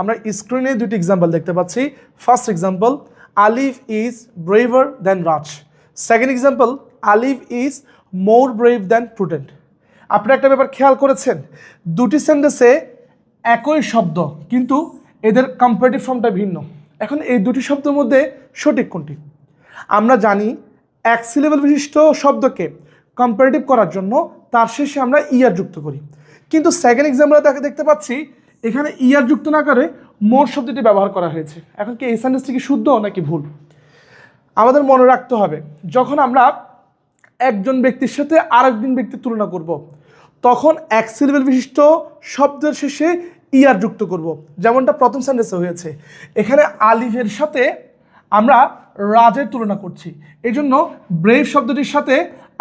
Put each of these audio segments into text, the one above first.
আমরা স্ক্রিনে দুটি এক্সাম্পল দেখতে পাচ্ছি। First example Alif is braver than Raj second example Alif is more brave than prudent আপনি একটা ব্যাপার খেয়াল করেছেন? দুটি সেন্টেন্সে একই শব্দ, কিন্তু এদের কম্পারেটিভ ফর্মটা ভিন্ন। এখন এই দুটি শব্দের মধ্যে সঠিক কোনটি? আমরা জানি এক সিলেবল বিশিষ্ট শব্দকে কম্পারেটিভ করার জন্য তার শেষে আমরা ইয়ার যুক্ত করি। কিন্তু সেকেন্ড এক্সাম্পলে দেখা দেখতে পাচ্ছি এখানে ইয়ার যুক্ত না করে মোর শব্দটি ব্যবহার করা হয়েছে এখন কি এই সেন্টেন্সটি কি শুদ্ধ নাকি ভুল আমাদের মনে রাখতে হবে, যখন আমরা একজন ব্যক্তির সাথে আরেকজন ব্যক্তির তুলনা করব। তখন এক সিলেবেল বিশিষ্ট শব্দের শেষে ইয়ার যুক্ত করব। যেমনটা প্রথম সেন্টেন্সে হয়েছে এখানে আলিফের সাথে আমরা রাজের তুলনা করছি এই জন্য ব্রেভ শব্দটির সাথে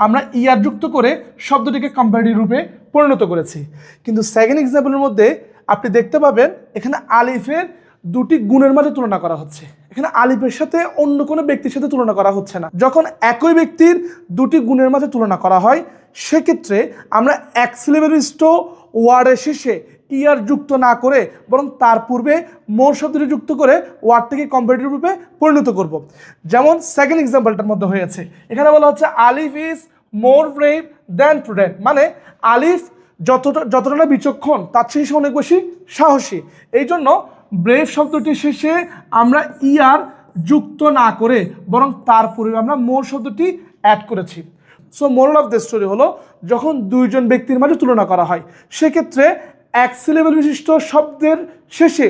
আমরা ইয়ার যুক্ত করে শব্দটিকে কম্পারেটিভ রূপে পরিণত করেছি কিন্তু সেকেন্ড এক্সাম্পলের মধ্যে আপনি দেখতে পাবেন এখানে আলিফের দুটি গুণের মাঝে তুলনা করা হচ্ছে। এখানে আলিফের সাথে অন্য কোনো ব্যক্তির সাথে তুলনা করা হচ্ছে না। যখন একই ব্যক্তির দুটি গুণের মাঝে তুলনা করা হয়, সেক্ষেত্রে আমরা এক সিলেবেলিস্ট ওয়ার্ডের শেষে ইয়ার যুক্ত না করে, বরং তার পূর্বে মোর শব্দটি যুক্ত করে ওয়ার্ডটিকে কম্পারেটিভ রূপে পরিণত করব। যেমন সেকেন্ড এক্সাম্পলটার মধ্যে হয়েছে। এখানে বলা হচ্ছে Alif is more brave than prudent মানে আলিফ যতটা যতটা না বিচক্ষণ, তার চেয়ে সে অনেক বেশি সাহসী। এই জন্য ব্রেভ শব্দটির শেষে আমরা ইয়ার যুক্ত না করে বরং তার পূর্বে আমরা মোর শব্দটি অ্যাড করেছি। So moral of the story হলো, যখন দুইজন ব্যক্তির মাঝে তুলনা করা হয়, সেক্ষেত্রে এক সিলেবেল বিশিষ্ট শব্দের শেষে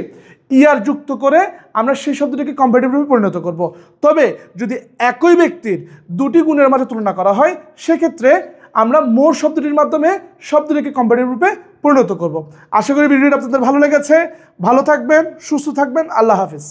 ইয়ার যুক্ত করে আমরা সেই শব্দটিকে কম্পারেটিভ পরিণত করব। তবে যদি একই ব্যক্তির দুটি গুণের মাঝে তুলনা করা হয়, সেক্ষেত্রে আমরা মোর শব্দটির মাধ্যমে শব্দটিকে কম্পারেটিভ রূপে পরিণত করব। আশা করি ভিডিওটি আপনাদের ভালো লেগেছে। ভালো থাকবেন, সুস্থ থাকবেন। আল্লাহ হাফিজ।